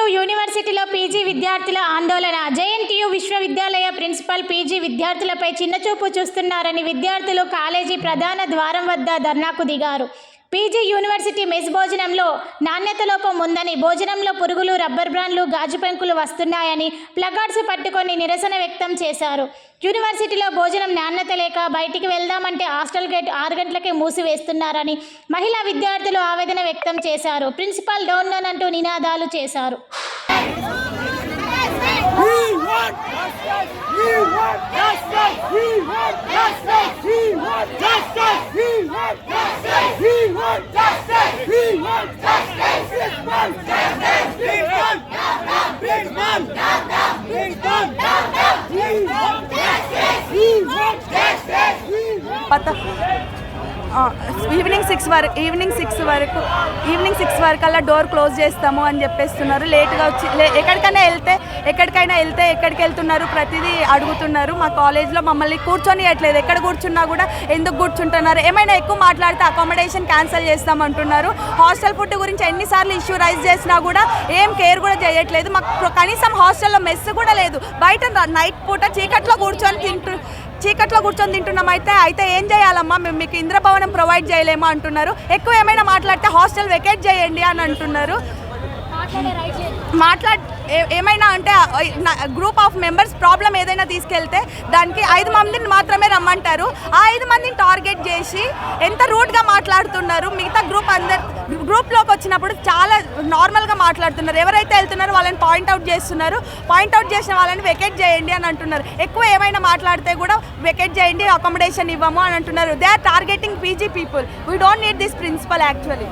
JNTU యూనివర్సిటీలో PG విద్యార్థుల ఆందోళన. జేఎన్టీయూ విశ్వవిద్యాలయ ప్రిన్సిపల్ పీజీ విద్యార్థులపై చిన్నచూపు చూస్తున్నారని విద్యార్థులు కాలేజీ ప్రధాన ద్వారం వద్ద ధర్నాకు దిగారు. పీజీ యూనివర్సిటీ మెస్ భోజనంలో నాణ్యత లోపం ఉందని భోజనంలో పురుగులు రబ్బర్ బ్రాండ్లు గాజు పెంకులు వస్తున్నాయని ప్లగార్డ్స్ పట్టుకొని నిరసన వ్యక్తం చేశారు. యూనివర్సిటీలో భోజనం నాణ్యత లేక బయటికి వెళ్దామంటే హాస్టల్ గేట్ ఆరు గంటలకే మూసివేస్తున్నారని మహిళా విద్యార్థులు ఆవేదన వ్యక్తం చేశారు. ప్రిన్సిపాల్ డౌన్ డౌన్ అంటూ నినాదాలు చేశారు. What the? ఈవినింగ్ సిక్స్ వరకు ఈవినింగ్ సిక్స్ వరకు ఈవినింగ్ సిక్స్ వరకు అలా డోర్ క్లోజ్ చేస్తాము అని చెప్పేస్తున్నారు. లేట్గా వచ్చి లే- ఎక్కడికైనా వెళ్తే ఎక్కడికైనా వెళ్తే ఎక్కడికి వెళ్తున్నారు ప్రతిదీ అడుగుతున్నారు. మా కాలేజ్లో మమ్మల్ని కూర్చొనియట్లేదు. ఎక్కడ కూర్చున్నా కూడా ఎందుకు కూర్చుంటున్నారు? ఏమైనా ఎక్కువ మాట్లాడితే అకామిడేషన్ క్యాన్సిల్ చేస్తామంటున్నారు హాస్టల్ ఫుడ్ గురించి ఎన్నిసార్లు ఇష్యూ రైజ్ చేసినా కూడా ఏం కేర్ కూడా చేయట్లేదు. మాకు కనీసం హాస్టల్లో మెస్ కూడా లేదు. బయట నైట్ పూట చీకట్లో కూర్చొని తింటు చీకట్లో కూర్చొని తింటున్నాం అయితే అయితే ఏం చేయాలమ్మా? మేము మీకు ఇంద్రభవనం ప్రొవైడ్ చేయలేమా అంటున్నారు. ఎక్కువ ఏమైనా మాట్లాడితే హాస్టల్ వెకేట్ చేయండి అని అంటున్నారు. మాట్లాడ్ ఏమైనా అంటే గ్రూప్ ఆఫ్ మెంబర్స్ ప్రాబ్లం ఏదైనా తీసుకెళ్తే దానికి ఐదు మందిని మాత్రమే రమ్మంటారు. ఆ ఐదు మందిని టార్గెట్ చేసి ఎంత రూడ్గా మాట్లాడుతున్నారు మిగతా గ్రూప్ అందరు గ్రూప్లోకి వచ్చినప్పుడు చాలా నార్మల్గా మాట్లాడుతున్నారు. ఎవరైతే వెళ్తున్నారో వాళ్ళని పాయింట్అవుట్ చేస్తున్నారు. పాయింట్అవుట్ చేసిన వాళ్ళని వెకెట్ చేయండి అని అంటున్నారు. ఎక్కువ ఏమైనా మాట్లాడితే కూడా వెకెట్ చేయండి అకామిడేషన్ ఇవ్వము అని అంటున్నారు. They are targeting PG people we don't need this principal actually